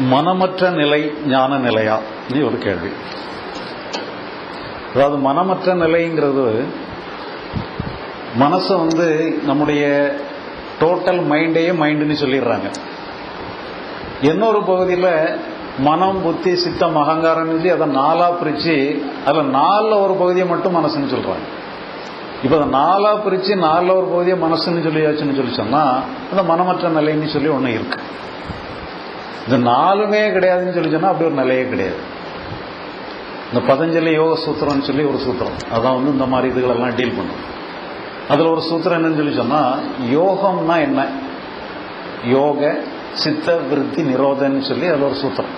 மனமற்ற நிலை ஞான நிலையா? இது ஒரு கேள்வி. அதாவது மனமற்ற நிலைங்கிறது மனசை வந்து நம்முடைய டோட்டல் மைண்டையே மைண்டுன்னு சொல்லிடுறாங்க. இன்னொரு பகுதியில் மனம் புத்தி சித்தம் அகங்காரம் சொல்லி அதை நாலா பிரித்து அதில் நாலில் ஒரு பகுதியை மட்டும் மனசுன்னு சொல்கிறாங்க இப்போ அதை நாலா பிரித்து நாலில் ஒரு பகுதியை மனசுன்னு சொல்லியாச்சுன்னு சொல்லி சொன்னால் அந்த மனமற்ற நிலைன்னு சொல்லி ஒன்று இருக்குது இந்த நாலுமே கிடையாதுன்னு சொல்லி சொன்னால் அப்படி ஒரு நிலையே கிடையாது. இந்த பதஞ்சலி யோக சூத்திரம்னு சொல்லி ஒரு சூத்திரம். அதான் வந்து இந்த மாதிரி இதுகளெல்லாம் டீல் பண்ணும். அதில் ஒரு சூத்திரம் என்னன்னு சொல்லி சொன்னால் யோகம்னா என்ன? யோக சித்த விருத்தி நிரோதன்னு சொல்லி அதில் ஒரு சூத்திரம்.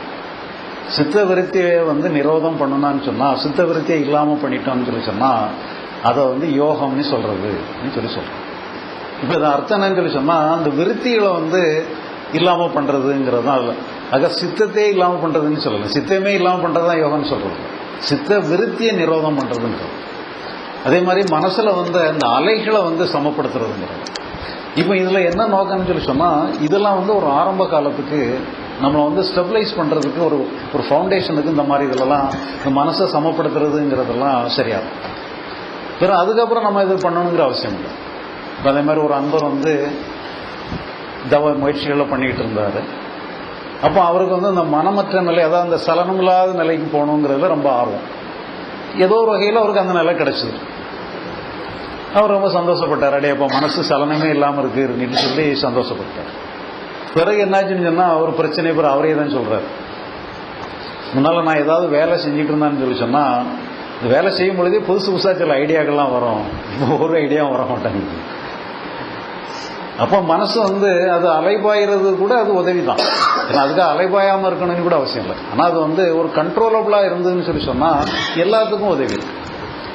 சித்த விருத்தியை வந்து நிரோதம் பண்ணணும்னு சொன்னால் சித்த விருத்தியை இல்லாமல் பண்ணிட்டோம்னு சொல்லி சொன்னால் அதை வந்து யோகம்னு சொல்கிறதுன்னு சொல்லி சொல்கிறோம் இப்போ இது அர்த்தம் என்னன்னு சொல்லி சொன்னால் அந்த விருத்திகளை வந்து இல்லாமல் பண்ணுறதுங்கிறது தான் அதில். ஆக சித்தத்தையே இல்லாமல் பண்ணுறதுன்னு சொல்லலை. சித்தமே இல்லாமல் பண்ணுறது தான் யோகான்னு சொல்கிறது சித்த விருத்தியை நிரோதம் பண்ணுறதுங்கிறது அதே மாதிரி மனசில் வந்து அந்த அலைகளை வந்து சமப்படுத்துறதுங்கிறது. இப்போ இதில் என்ன நோக்கம்னு சொல்லி சொன்னால் இதெல்லாம் வந்து ஒரு ஆரம்ப காலத்துக்கு நம்மளை வந்து ஸ்டெபிளைஸ் பண்ணுறதுக்கு ஒரு ஒரு ஃபவுண்டேஷனுக்கு இந்த மாதிரி இதிலலாம் இந்த மனசை சமப்படுத்துறதுங்கிறதெல்லாம் சரியாகும் பிறகு அதுக்கப்புறம் நம்ம இது பண்ணணுங்கிற அவசியம் இல்லை. இப்போ அதே மாதிரி ஒரு அன்பர் வந்து தவ முயற்சிகளை பண்ணிக்கிட்டு இருந்தார். அப்போ அவருக்கு வந்து இந்த மனமற்ற நிலை அதாவது அந்த சலனமில்லாத நிலைக்கு போகணுங்கிறதுல ரொம்ப ஆர்வம். ஏதோ ஒரு வகையில் அவருக்கு அந்த நிலை கிடைச்சிது. அவர் ரொம்ப சந்தோஷப்பட்டார். அடே அப்போ மனசு சலனமே இல்லாமல் இருக்குன்னு சொல்லி சந்தோஷப்பட்டார். பிறகு என்னாச்சுன்னு சொன்னால் அவர் பிரச்சனை பிறகு அவரே தான் சொல்கிறார் முன்னால் நான் ஏதாவது வேலை செஞ்சுட்டு இருந்தான்னு சொல்லி சொன்னால் இந்த வேலை செய்யும் பொழுதே புதுசு புதுசாக சில ஐடியாக்கள்லாம் வரும். ஒரு ஐடியாவும் வர மாட்டாங்க அப்போ மனசு வந்து அது அலைபாயிறது கூட அது உதவி தான் ஏன்னா அதுக்காக அலைபாயாமல் இருக்கணும்னு கூட அவசியம் இல்லை. ஆனால் அது வந்து ஒரு கண்ட்ரோலபிளாக இருந்ததுன்னு சொல்லி சொன்னால் எல்லாத்துக்கும் உதவி இருக்கு.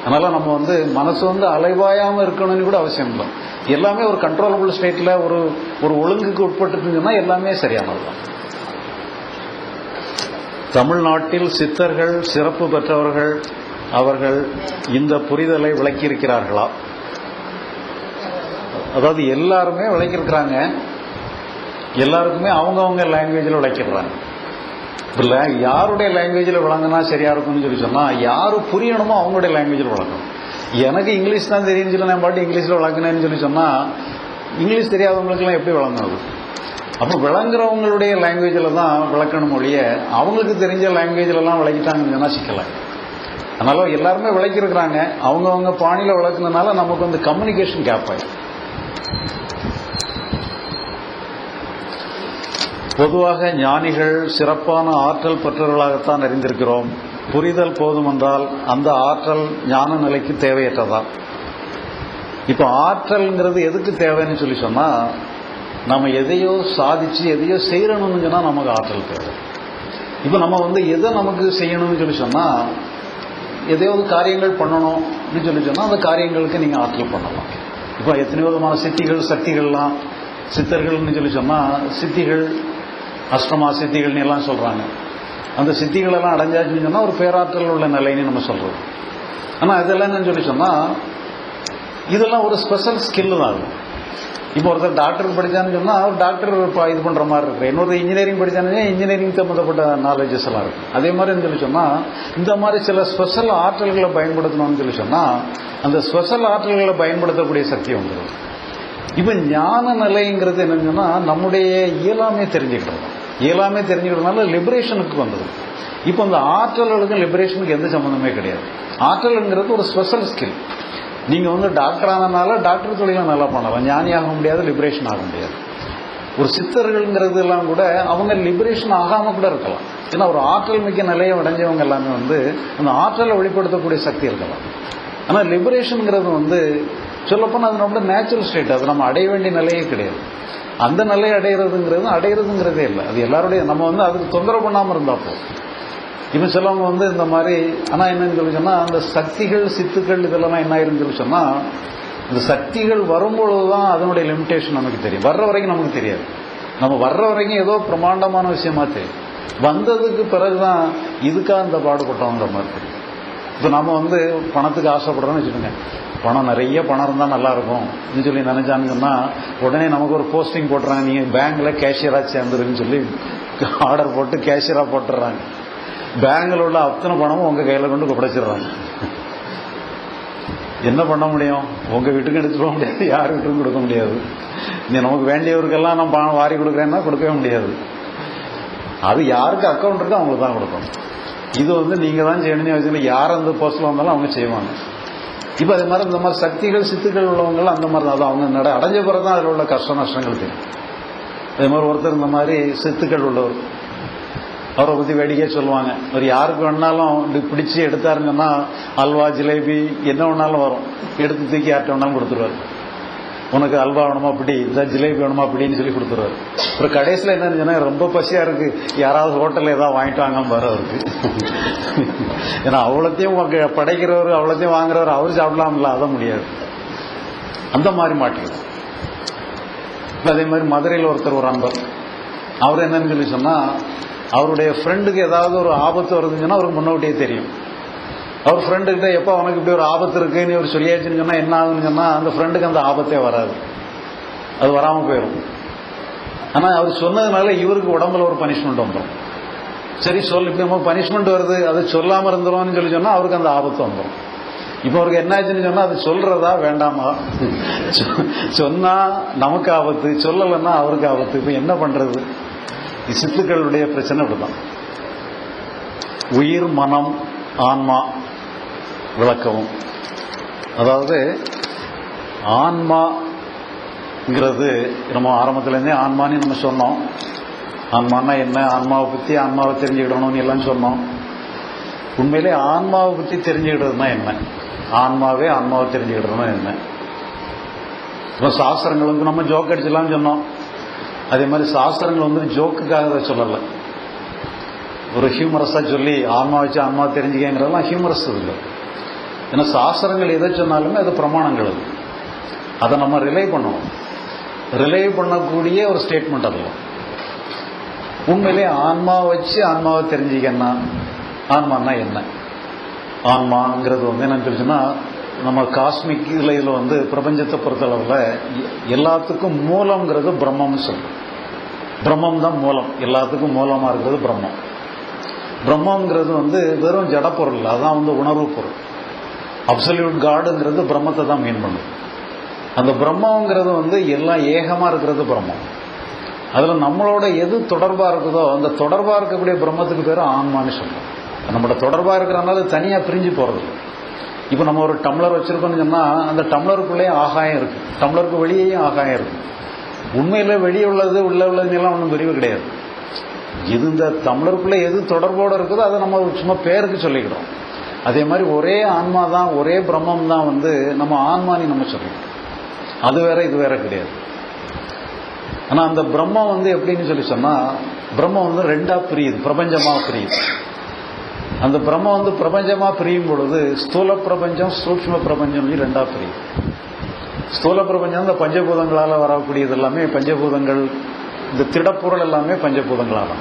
அதனால் நம்ம வந்து மனசு வந்து அலைவாயாமல் இருக்கணும்னு கூட அவசியம் இல்லை. எல்லாமே ஒரு கண்ட்ரோலபிள் ஸ்டேட்டில் ஒரு ஒரு ஒழுங்குக்கு உட்பட்டுச்சுன்னா எல்லாமே சரியானது தான். தமிழ்நாட்டில் சித்தர்கள் சிறப்பு பெற்றவர்கள் அவர்கள் இந்த புரிதலை விளக்கியிருக்கிறார்களா? அதாவது எல்லாருமே விளக்கியிருக்கிறாங்க எல்லாருக்குமே அவங்கவுங்க லாங்குவேஜில் உழைக்கிறாங்க இல்லை யாருடைய லாங்குவேஜில் விளங்கினா சரியா இருக்கும்னு சொல்லி சொன்னால் யார் புரியணுமோ அவங்களுடைய லாங்குவேஜில் விளக்கணும். எனக்கு இங்கிலீஷ் தான் தெரியும்னு சொல்லி நான் பாட்டு இங்கிலீஷில் விளங்கினேன்னு சொல்லி சொன்னால் இங்கிலீஷ் தெரியாதவங்களுக்குலாம் எப்படி விளங்குறது? அப்போ விளங்குறவங்களுடைய லாங்குவேஜில் தான் விளக்கணும் மொழிய அவங்களுக்கு தெரிஞ்ச லாங்குவேஜிலலாம் விளக்கிட்டாங்கன்னு சொன்னால் சிக்கலாம் அதனால எல்லாருமே விளக்கியிருக்கிறாங்க அவங்கவுங்க பாணியில் விளக்குனதுனால நமக்கு வந்து கம்யூனிகேஷன் கேப் ஆயிடும் பொதுவாக ஞானிகள் சிறப்பான ஆற்றல் பெற்றவர்களாகத்தான் அறிந்திருக்கிறோம். புரிதல் போதும் என்றால் அந்த ஆற்றல் ஞான நிலைக்கு தேவையற்றதா? இப்போ ஆற்றல்ங்கிறது எதுக்கு தேவைன்னு சொல்லி சொன்னா நம்ம எதையோ சாதிச்சு எதையோ செய்யணும்னு சொன்னா நமக்கு ஆற்றல் தேவை. இப்போ நம்ம வந்து எதை நமக்கு செய்யணும்னு சொல்லி சொன்னா எதையாவது காரியங்கள் பண்ணணும் அப்படின்னு சொல்லி சொன்னா அந்த காரியங்களுக்கு நீங்க ஆற்றல் பண்ணலாம். இப்போ எத்தனையோ விதமான சித்திகள் சக்திகள்லாம் சித்தர்கள்னு சொல்லி சொன்னால் சித்திகள் அஷ்டமா சித்திகள்னு எல்லாம் சொல்கிறாங்க அந்த சித்திகளெல்லாம் அடைஞ்சாச்சுன்னு சொன்னால் ஒரு பேராற்றல் உள்ள நிலைன்னு நம்ம சொல்கிறோம் ஆனால் இதெல்லாம் என்னன்னு சொல்லி சொன்னால் இதெல்லாம் ஒரு ஸ்பெஷல் ஸ்கில் தான் அது. இப்போ ஒருத்தர் டாக்டர் படித்தான்னு சொன்னால் அவர் டாக்டர் இப்போ இது பண்ணுற மாதிரி இருக்கு. இன்னொரு இன்ஜினியரிங் படித்தானே இன்ஜினியரிங் சம்மந்தப்பட்ட நாலேஜஸ் எல்லாம் இருக்கு. அதே மாதிரி சொல்லி சொன்னால் இந்த மாதிரி சில ஸ்பெஷல் ஆற்றல்களை பயன்படுத்தணும்னு சொல்லி சொன்னால் அந்த ஸ்பெஷல் ஆற்றல்களை பயன்படுத்தக்கூடிய சக்தி வந்துடும் இப்போ ஞான நிலைங்கிறது என்னன்னு சொன்னால் நம்முடைய இயலாமே தெரிஞ்சுக்கிறது இயலாமே தெரிஞ்சுக்கிறதுனால லிபரேஷனுக்கு வந்தது. இப்போ அந்த ஆற்றல்களுக்கும் லிபரேஷனுக்கு எந்த சம்மந்தமே கிடையாது. ஆற்றல்ங்கிறது ஒரு ஸ்பெஷல் ஸ்கில் நீங்கள் வந்து டாக்டர் ஆனதுனால டாக்டர் தொழிலாக நல்லா பண்ணலாம். ஞானி ஆக முடியாது லிபரேஷன் ஆக முடியாது. ஒரு சித்தர்கள்ங்கிறது எல்லாம் கூட அவங்க லிபரேஷன் ஆகாமல் கூட இருக்கலாம். ஏன்னா ஒரு ஆற்றல் மிக்க நிலையை அடைஞ்சவங்க எல்லாமே வந்து அந்த ஆற்றலை வெளிப்படுத்தக்கூடிய சக்தி இருக்கலாம். ஆனால் லிபரேஷனுங்கிறது வந்து சொல்லப்போனால் அது நம்மளோட நேச்சுரல் ஸ்டேட் அது நம்ம அடைய வேண்டிய நிலையே கிடையாது. அந்த நிலையை அடையிறதுங்கிறது அடையிறதுங்கிறதே இல்லை. அது எல்லாருடைய நம்ம வந்து அதுக்கு தொந்தரவு பண்ணாமல் இருந்தால் போதும். இப்போ சிலவங்க வந்து இந்த மாதிரி ஆனால் என்னன்னு சொல்லி சொன்னால் அந்த சக்திகள் சித்துக்கள் இதெல்லாம் என்ன ஆயிருன்னு சொல்லி சொன்னால் இந்த சக்திகள் வரும்பொழுது தான் அதனுடைய லிமிட்டேஷன் நமக்கு தெரியும். வர்ற வரைக்கும் நமக்கு தெரியாது. நம்ம வர்ற வரைக்கும் ஏதோ பிரமாண்டமான விஷயமா தெரியும். வந்ததுக்கு பிறகுதான் இதுக்காக இந்த பாடுபட்டோங்கிற மாதிரி தெரியும். இப்போ நம்ம வந்து பணத்துக்கு ஆசைப்படுறோம்னு வச்சுக்கோங்க. பணம் நிறைய பணம் இருந்தால் நல்லா இருக்கும் சொல்லி நினைச்சாங்கன்னா உடனே நமக்கு ஒரு போஸ்டிங் போட்டுறாங்க. நீங்கள் பேங்க்ல கேஷியராக சேர்ந்துருன்னு சொல்லி ஆர்டர் போட்டு கேஷியராக போட்டுடுறாங்க. பேங்கில் உள்ள அத்தனை பணமும் உங்கள் கையில் கொண்டு கொடைச்சிடுறாங்க என்ன பண்ண முடியும்? உங்க வீட்டுக்கு எடுத்து போக முடியாது யார் வீட்டுக்கும் கொடுக்க முடியாது. நீ நமக்கு வேண்டியவருக்கெல்லாம் நான் பணம் வாரி கொடுக்குறேன்னா கொடுக்கவே முடியாது. அது யாருக்கு அக்கௌண்ட் இருக்கோ அவங்களுக்கு தான் கொடுக்கணும் இது வந்து நீங்க தான் செய்யணும்னு வச்சுக்கல யார் அந்த போஸ்ட்டில் வந்தாலும் அவங்க செய்வாங்க. இப்போ அதே மாதிரி இந்த மாதிரி சக்திகள் சித்துக்கள் உள்ளவங்க அந்த மாதிரி தான். அது அவங்க நட அடைஞ்ச பிறகு தான் அதில் உள்ள கஷ்ட நஷ்டங்கள் தெரியும். அதே மாதிரி ஒருத்தர் இந்த மாதிரி சித்துக்கள் உள்ளவர். அவரை பற்றி வேடிக்கையே சொல்லுவாங்க. அவர் யாருக்கு வேணாலும் இப்படி பிடிச்சி எடுத்தாருங்கன்னா அல்வா ஜிலேபி என்ன வேணாலும் வரும். எடுத்து தூக்கி யார்கிட்ட வேணாலும் கொடுத்துருவாரு. உனக்கு அல்வா வேணுமா அப்படி இந்த ஜிலேபி வேணுமா அப்படின்னு சொல்லி கொடுத்துருவாரு. அப்புறம் கடைசியில் என்னன்னு சொன்னா ரொம்ப பசியா இருக்கு. யாராவது ஹோட்டலில் ஏதாவது வாங்கிட்டு வாங்காம வர அவருக்கு. ஏன்னா அவ்வளோத்தையும் படைக்கிறவர் அவ்வளோத்தையும் வாங்குறவர் அவர் சாப்பிடலாம்ல அதான் முடியாது. அந்த மாதிரி மாட்டிக்கிறோம் அதே மாதிரி மதுரையில் ஒருத்தர் ஒரு அன்பர். அவர் என்னன்னு சொல்லி சொன்னா அவருடைய ஃப்ரெண்டுக்கு ஏதாவது ஒரு ஆபத்து வருதுன்னு அவருக்கு முன்னோட்டியே தெரியும். அவர் ஃப்ரெண்டு கிட்ட எப்போ அவனுக்கு இப்படி ஒரு ஆபத்து இருக்குன்னு இவர் சொல்லியாச்சுன்னு சொன்னால் என்ன ஆகுதுன்னு சொன்னால் அந்த ஃப்ரெண்டுக்கு அந்த ஆபத்தே வராது. அது வராமல் போயிடும் ஆனால் அவர் சொன்னதுனால இவருக்கு உடம்புல ஒரு பனிஷ்மெண்ட் வந்துடும் சரி சொல் இப்போ நம்ம பனிஷ்மெண்ட் வருது அது சொல்லாமல் இருந்துரும்னு சொல்லி சொன்னால் அவருக்கு அந்த ஆபத்து வந்துடும் இப்போ அவருக்கு என்னாச்சுன்னு சொன்னால் அது சொல்றதா வேண்டாமா? சொன்னால் நமக்கு ஆபத்து சொல்லலைன்னா அவருக்கு ஆபத்து. இப்போ என்ன பண்ணுறது சித்துக்களுடைய பிரச்சனை இப்படிதான் உயிர் மனம் ஆன்மா விளக்கவும் அதாவது ஆன்மாங்கிறது நம்ம ஆரம்பத்துலேருந்தே ஆன்மான்னு நம்ம சொன்னோம் ஆன்மானா என்ன ஆன்மாவை பற்றி ஆன்மாவை தெரிஞ்சுக்கிடணும்னு எல்லாம் சொன்னோம் உண்மையிலே ஆன்மாவை பற்றி தெரிஞ்சுக்கிட்டதுனா என்ன ஆன்மாவே ஆன்மாவை தெரிஞ்சுக்கிட்டதுனா என்ன இப்போ சாஸ்திரங்களுக்கு நம்ம ஜோக் அடிச்சலாம்னு சொன்னோம் அதே மாதிரி சாஸ்திரங்கள் வந்து ஜோக்குக்காக அதை சொல்லலை. ஒரு ஹியூமரஸா சொல்லி ஆன்மா வச்சு ஆன்மா தெரிஞ்சுக்கங்கிறதெல்லாம் ஹியூமரஸ் இல்லை. ஏன்னா சாஸ்திரங்கள் எதை சொன்னாலுமே அது பிரமாணங்கள் அது. அதை நம்ம ரிலே பண்ணுவோம். ரிலே பண்ணக்கூடிய ஒரு ஸ்டேட்மெண்ட் அதில் உண்மையிலே ஆன்மா வச்சு ஆன்மாவை தெரிஞ்சுக்கன்னா ஆன்மான்னா என்ன? ஆன்மாங்கிறது வந்து என்னன்னு சொல்லிச்சுன்னா நம்ம காஸ்மிக் இதில் வந்து பிரபஞ்சத்தை பொறுத்தளவில் எல்லாத்துக்கும் மூலம்ங்கிறது பிரம்மம்னு சொல்றோம். பிரம்மம் தான் மூலம். எல்லாத்துக்கும் மூலமாக இருக்கிறது பிரம்மம். பிரம்மங்கிறது வந்து வெறும் ஜடப்பொருள் அதான் வந்து உணர்வு பொருள். அப்சல்யூட் காடுங்கிறது பிரம்மத்தை தான் மீன் பண்ணுது. அந்த பிரம்மங்கிறது வந்து எல்லாம் ஏகமாக இருக்கிறது பிரம்மம். அதில் நம்மளோட எது தொடர்பாக இருக்குதோ அந்த தொடர்பாக இருக்கக்கூடிய பிரம்மத்துக்கு பேர் ஆன்மான்னு சொல்றோம். நம்மளோட தொடர்பாக இருக்கிறனால தனியாக பிரிஞ்சு போகிறது இப்போ நம்ம ஒரு டம்ளர் வச்சிருக்கோம்னு சொன்னால் அந்த டம்ளருக்குள்ளேயே ஆகாயம் இருக்கு. டம்ளருக்கு வெளியேயும் ஆகாயம் இருக்கு. உண்மையில வெளியே உள்ளது உள்ள உள்ளதுலாம் ஒன்றும் பிரிவு கிடையாது. இது இந்த தமிழருக்குள்ள எது தொடர்போடு இருக்குதோ அதை நம்ம சும்மா பேருக்கு சொல்லிக்கிறோம். அதே மாதிரி ஒரே ஆன்மா தான் ஒரே பிரம்மம் தான் வந்து நம்ம ஆன்மானி நம்ம சொல்லிக்கிறோம் அது வேற இது வேற கிடையாது. ஆனா அந்த பிரம்மம் வந்து எப்படின்னு சொல்லி சொன்னா பிரம்மம் வந்து ரெண்டா பிரியுது பிரபஞ்சமா பிரியுது. அந்த பிரம்மம் வந்து பிரபஞ்சமா பிரியும் பொழுது ஸ்தூல பிரபஞ்சம் சூக்ம பிரபஞ்சம் ரெண்டா பிரியும். ஸ்தூல பிரபஞ்சம் இந்த பஞ்சபூதங்களால வரக்கூடியது எல்லாமே பஞ்சபூதங்கள் இந்த திடப்பொருள் எல்லாமே பஞ்சபூதங்களால.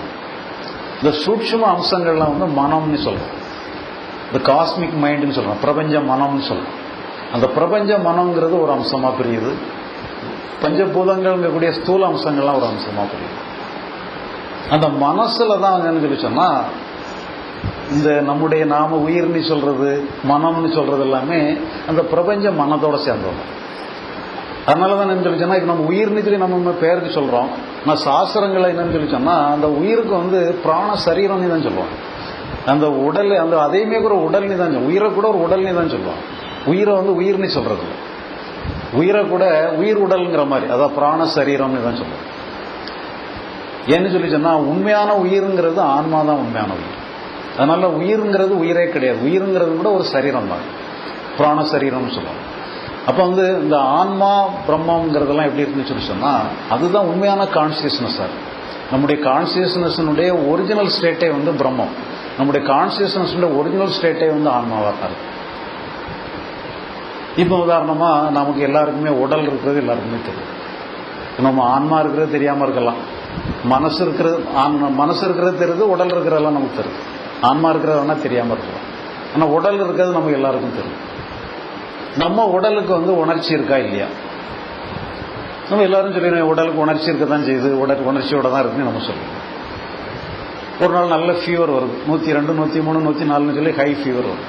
இந்த சூட்சும அம்சங்கள்லாம் வந்து மனம்னு சொல்றோம். இந்த காஸ்மிக் மைண்ட்னு சொல்றோம் பிரபஞ்ச மனம்னு சொல்றோம். அந்த பிரபஞ்ச மனம்ங்கிறது ஒரு அம்சமா பிரியுது. பஞ்சபூதங்கள்ங்கக்கூடிய ஸ்தூல அம்சங்கள்லாம் ஒரு அம்சமா பிரியுது. அந்த மனசுல தான் என்னன்னு சொல்லி சொன்னா இந்த நம்முடைய நாம உயிர்னு சொல்றது மனம்னு சொல்றது எல்லாமே அந்த பிரபஞ்ச மனத்தோட சேர்ந்தது. அதனால தான் என்ன சொல்லி சொன்னா நம்ம உயிர்னு சொல்லி நம்ம பேருக்கு சொல்றோம். நான் சாஸ்திரங்களை என்னன்னு சொல்லி சொன்னால் அந்த உயிருக்கு வந்து பிராண சரீரம்னு தான் சொல்லுவாங்க. அந்த உடல் அந்த அதையுமே கூட உடல்னு தான் சொல்லுவோம் உயிரை கூட ஒரு உடல்னு தான் சொல்லுவாங்க. உயிரை வந்து உயிர்னு சொல்றது. உயிரை கூட உயிர் உடல்ங்கிற மாதிரி அதான் பிராண சரீரம்னு தான் சொல்லுவோம் ஏன்னு சொல்லி சொன்னால் உண்மையான உயிர்ங்கிறது ஆன்மா தான் உண்மையான உயிர். அதனால உயிர்ங்கிறது உயிரே கிடையாது. உயிர்ங்கிறது கூட ஒரு சரீரம் தான். புராண சரீரம்னு சொல்லுவாங்க. அப்போ வந்து இந்த ஆன்மா பிரம்மங்கிறதெல்லாம் எப்படி இருந்துச்சுன்னு சொல்லி அதுதான் உண்மையான கான்சியஸ்னஸ் சார் நம்முடைய கான்சியஸ்னஸ்னுடைய ஒரிஜினல் ஸ்டேட்டே வந்து பிரம்மம். நம்முடைய கான்சியஸ்னஸ்னுடைய ஒரிஜினல் ஸ்டேட்டே வந்து ஆன்மாவாக தான் இருக்கு இப்போ உதாரணமாக நமக்கு எல்லாருக்குமே உடல் இருக்கிறது எல்லாருக்குமே தெரியும். நம்ம ஆன்மா இருக்கிறது தெரியாமல் இருக்கலாம். மனசு இருக்கிறது ஆன்மா மனசு இருக்கிறது தெரியுது உடல் இருக்கிறதெல்லாம் நமக்கு தெரியுது. ஆன்மா இருக்கிறதுனா தெரியாமல் இருக்கலாம். ஆனால் உடல் இருக்கிறது நமக்கு எல்லாருக்கும் தெரியும். நம்ம உடலுக்கு வந்து உணர்ச்சி இருக்கா இல்லையா? நம்ம எல்லாரும் சொல்லிடுவோம் உடலுக்கு உணர்ச்சி இருக்க தான் செய்யுது. உடல் உணர்ச்சியோட தான் இருக்குன்னு நம்ம சொல்லுவோம் ஒரு நாள் நல்ல ஃபீவர் வருது. நூற்றி ரெண்டு நூற்றி மூணு நூற்றி நாலுன்னு சொல்லி ஹை ஃபீவர் வரும்.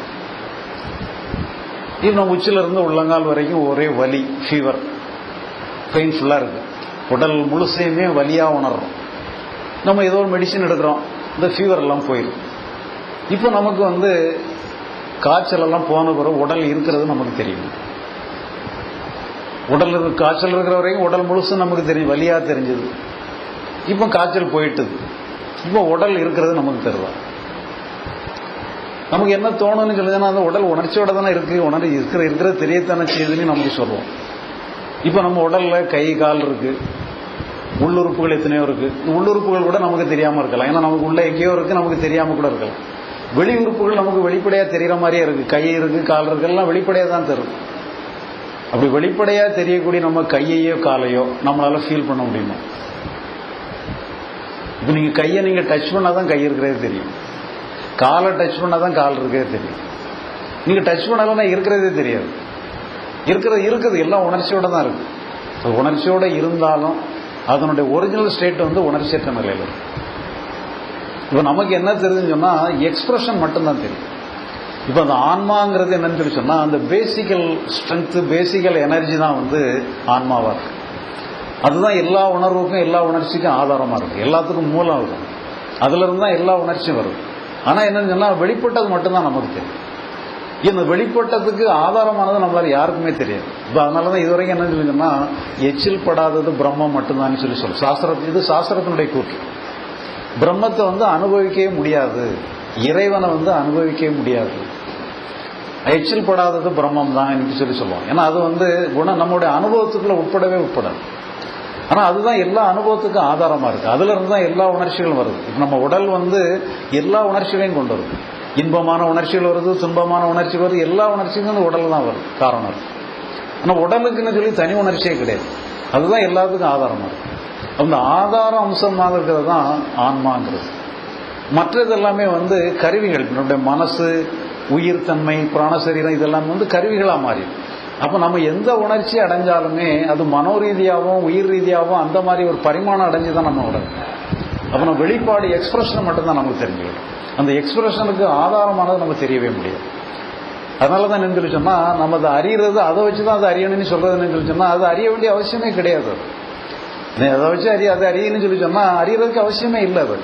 இன்னும் உச்சிலிருந்து உள்ளங்கால் வரைக்கும் ஒரே வலி ஃபீவர் பெயின்ஃபுல்லாக இருக்கு. உடல் முழுசையுமே வலியாக உணர்றோம். நம்ம ஏதோ ஒரு மெடிசன் எடுக்கிறோம். இந்த ஃபீவர் எல்லாம் போயிடும் இப்போ நமக்கு வந்து காய்ச்சல் எல்லாம் போன பிறகு உடல் இருக்கிறது நமக்கு தெரியும். உடல் காய்ச்சல் இருக்கிற வரைக்கும் உடல் முழுசும் நமக்கு தெரியும் வழியாக தெரிஞ்சது. இப்போ காய்ச்சல் போயிட்டுது. இப்போ உடல் இருக்கிறது நமக்கு தெரியும். நமக்கு என்ன தோணுன்னு சொல்லுதுன்னா அந்த உடல் உணர்ச்சியோட தானே இருக்கு. உணர்ச்சி இருக்கிற இருக்கிற தெரியத்தானே செய்யுதுன்னு நமக்கு சொல்லுவோம் இப்போ நம்ம உடல்ல கை கால் இருக்கு. உள்ளுறுப்புகள் எத்தனையோ இருக்கு. உள்ளுறுப்புகள் கூட நமக்கு தெரியாம இருக்கலாம். ஏன்னா நமக்கு உள்ள எங்கேயோ இருக்கு நமக்கு தெரியாம கூட இருக்கலாம். வெளி உறுப்புகள் நமக்கு வெளிப்படையா தெரியற மாதிரியே இருக்கு. கை இருக்கு கால் இருக்கு எல்லாம் வெளிப்படையா தான் தெரியும். அப்படி வெளிப்படையா தெரியக்கூடிய நம்ம கையையோ காலையோ நம்மளால ஃபீல் பண்ண முடியுமா? இப்போ நீங்க கையை நீங்க டச் பண்ணாதான் கை இருக்கிறதே தெரியும். காலை டச் பண்ணாதான் கால் இருக்கிறதே தெரியும். நீங்க டச் பண்ணாலும் இருக்கிறதே தெரியாது. இருக்கிறது இருக்குது. எல்லாம் உணர்ச்சியோட தான் இருக்கு. உணர்ச்சியோட இருந்தாலும் அதனுடைய ஒரிஜினல் ஸ்டேட் வந்து உணர்ச்சியற்ற நிலையில் இருக்கு. இப்போ நமக்கு என்ன தெரியுதுன்னு சொன்னா எக்ஸ்பிரஷன் மட்டும்தான் தெரியும். இப்போ அந்த ஆன்மாங்கிறது என்னன்னு சொல்லி சொன்னால் அந்த பேசிக்கல் ஸ்ட்ரென்த் பேசிக்கல் எனர்ஜி தான் வந்து ஆன்மாவா இருக்கு. அதுதான் எல்லா உணர்வுக்கும் எல்லா உணர்ச்சிக்கும் ஆதாரமா இருக்கு. எல்லாத்துக்கும் மூலம் இருக்கும். அதுல இருந்து தான் எல்லா உணர்ச்சியும் வருது. ஆனா என்னன்னு சொன்னா வெளிப்பட்டது மட்டும்தான் நமக்கு தெரியும். இந்த வெளிப்பட்டதுக்கு ஆதாரமானது நம்மளால யாருக்குமே தெரியாது. இப்போ அதனாலதான் இதுவரைக்கும் என்ன சொல்லுங்கன்னா எச்சில் படாதது பிரம்மம் மட்டும்தான் சொல்லி சொல்லு சாஸ்திரத்து இது சாஸ்திரத்தினுடைய கூற்று. பிரம்மத்தை வந்து அனுபவிக்கவே முடியாது. இறைவனை வந்து அனுபவிக்கவே முடியாது. எச்சில் படாதது பிரம்மம் தான் என்று சொல்லி சொல்லுவோம். ஏன்னா அது வந்து குணம் நம்முடைய அனுபவத்துக்குள்ள உட்படவே உட்படாது. ஆனால் அதுதான் எல்லா அனுபவத்துக்கும் ஆதாரமாக இருக்குது அதுலேருந்து தான் எல்லா உணர்ச்சிகளும் வருது. இப்போ நம்ம உடல் வந்து எல்லா உணர்ச்சிகளையும் கொண்டு வருது. இன்பமான உணர்ச்சிகள் வருது துன்பமான உணர்ச்சிகள் வருது. எல்லா உணர்ச்சிகளும் இந்த உடல் தான் வருது காரணம் இருக்குது ஆனால் உடலுக்குன்னு சொல்லி தனி உணர்ச்சியே கிடையாது. அதுதான் எல்லாத்துக்கும் ஆதாரமாக இருக்குது அந்த ஆதார அம்சமாக இருக்கிறது தான் ஆன்மாங்கிறது. மற்றது எல்லாமே வந்து கருவிகள் நம்முடைய மனசு உயிர் தன்மை பிராணசரீரம் இதெல்லாம் வந்து கருவிகளாக மாறிடும். அப்போ நம்ம எந்த உணர்ச்சி அடைஞ்சாலுமே அது மனோ ரீதியாகவும் உயிர் ரீதியாகவும் அந்த மாதிரி ஒரு பரிமாணம் அடைஞ்சு தான் நம்ம உடம்பு அப்போ நம்ம வெளிப்பாடு எக்ஸ்பிரஷன் மட்டும்தான் நமக்கு தெரிஞ்சுக்கணும் அந்த எக்ஸ்பிரஷனுக்கு ஆதாரமானது நமக்கு தெரியவே முடியாது. அதனால தான் என்ன சொன்னால் நம்ம அதை அறியறது அதை வச்சு தான் அதை அறியணும்னு சொல்கிறது என்ன சொல்லி அதை அறிய வேண்டிய அவசியமே கிடையாது. நீ அதை வச்சு அறிய அதை அறியணும்னு சொல்லி சொன்னா அறியறதுக்கு அவசியமே இல்லை அது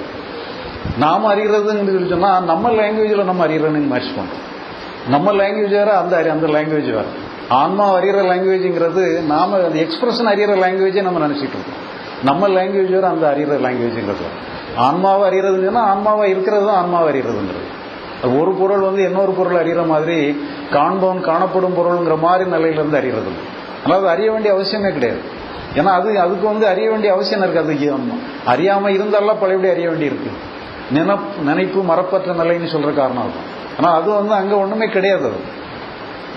நாம அறிகிறதுன்னு சொல்லி சொன்னா நம்ம லாங்குவேஜில் நம்ம அறியறதுன்னு மேட்ச் நம்ம லாங்குவேஜ் வேற அந்த அறி- அந்த லாங்குவேஜ் வேற ஆன்மா அறிகிற லாங்குவேஜுங்கிறது நாம அந்த எக்ஸ்பிரஷன் அறிகிற லாங்குவேஜே நம்ம நினைச்சிட்டு இருக்கோம் நம்ம லாங்குவேஜ் வேற அந்த அறிகிற லாங்குவேஜுங்கிறது ஆன்மாவை அறியறதுன்னு சொன்னா ஆன்மாவா இருக்கிறது தான் ஆன்மாவை அறியறதுங்கிறது ஒரு பொருள் வந்து இன்னொரு பொருள் அறிகிற மாதிரி காண்பவன் காணப்படும் பொருள்ங்கிற மாதிரி நிலையிலேருந்து அறிகிறது இல்லை. அது அறிய வேண்டிய அவசியமே கிடையாது ஏன்னா அது அதுக்கு வந்து அறிய வேண்டிய அவசியம் இருக்காது ஆமா. அறியாம இருந்தாலும் பழையபடி அறிய வேண்டி இருக்கு நினப் நினைப்பு மறப்பற்ற நிலைன்னு சொல்ற காரணம் அதுதான் ஆனா அது வந்து அங்க ஒண்ணுமே கிடையாது அது.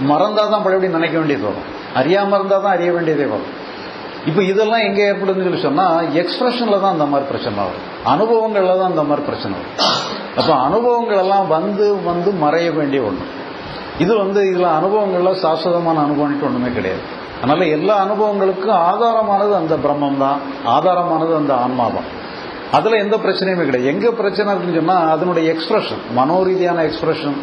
மறந்தால் தான் பழையபடி நினைக்க வேண்டியது வரும். அறியாம இருந்தால் தான் அறிய வேண்டியதே வரும். இப்போ இதெல்லாம் எங்க ஏற்படுதுன்னு சொல்லி சொன்னா எக்ஸ்பிரஷன்ல தான் அந்த மாதிரி பிரச்சனை வரும். அனுபவங்கள்ல தான் அந்த மாதிரி பிரச்சனை வரும். அப்போ அனுபவங்கள் எல்லாம் வந்து வந்து மறைய வேண்டிய ஒண்ணு. இது வந்து இதுல அனுபவங்களில் சாஸ்வதமான அனுபவம்ட்டு ஒண்ணுமே கிடையாது. அதனால எல்லா அனுபவங்களுக்கும் ஆதாரமானது அந்த பிரம்மம் தான் ஆதாரமானது அந்த ஆன்மா தான் அதுல எந்த பிரச்சனையுமே கிடையாது. எங்க பிரச்சனை இருக்குன்னு சொன்னா அதனுடைய எக்ஸ்பிரஷன் மனோரீதியான எக்ஸ்பிரஷன்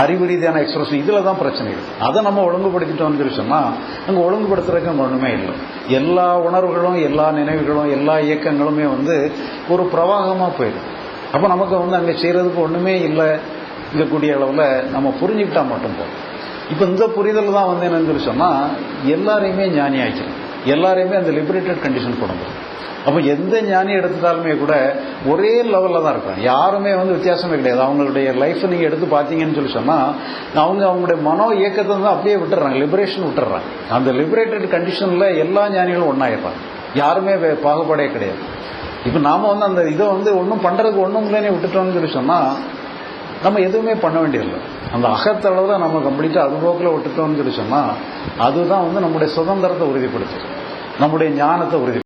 அறிவு ரீதியான எக்ஸ்பிரஷன் இதுல தான் பிரச்சனை அதை நம்ம ஒழுங்குபடுத்திட்டோம்னு சொல்லி சொன்னா அங்கே ஒழுங்குபடுத்துறதுக்கு ஒன்றுமே ஒண்ணுமே இல்லை. எல்லா உணர்வுகளும் எல்லா நினைவுகளும் எல்லா இயக்கங்களுமே வந்து ஒரு பிரவாகமா போயிடும். அப்ப நமக்கு வந்து அங்கே செய்யறதுக்கு ஒண்ணுமே இல்லை இருக்கக்கூடிய அளவில் நம்ம புரிஞ்சுக்கிட்டா மட்டும் போதும். இப்ப இந்த புரிதல் தான் வந்து என்னன்னு சொல்லி சொன்னா எல்லாரையுமே ஞானி ஆயிடுச்சு. எல்லாரையுமே அந்த லிபரேட்டட் கண்டிஷன் கொண்டு வந்துடும் அப்ப எந்த ஞானி எடுத்துட்டாலுமே கூட ஒரே லெவல்ல தான் இருக்காங்க யாருமே வந்து வித்தியாசமே கிடையாது. அவங்களுடைய லைஃப் நீங்க எடுத்து பார்த்தீங்கன்னு சொல்லி சொன்னா அவங்க அவங்களுடைய மனோ இயக்கத்தை தான் அப்படியே விட்டுறாங்க. லிபரேஷன் விட்டுறாங்க. அந்த லிபரேட்டட் கண்டிஷன்ல எல்லா ஞானிகளும் ஒன்னாயிடுறாங்க யாருமே பாகுபாடே கிடையாது. இப்ப நாம வந்து அந்த இதை வந்து ஒன்றும் பண்றதுக்கு ஒன்றும் இல்லைன்னு விட்டுட்டோம்னு சொல்லி சொன்னா நம்ம எதுவுமே பண்ண வேண்டியதில்லை. அந்த அகத்தளவுல நம்ம கம்ப்ளீட்டா அது போக்கில் விட்டுட்டோம்னு சொல்லி சொன்னா அதுதான் வந்து நம்முடைய சுதந்திரத்தை உறுதிப்படுத்தும் நம்முடைய ஞானத்தை உறுதி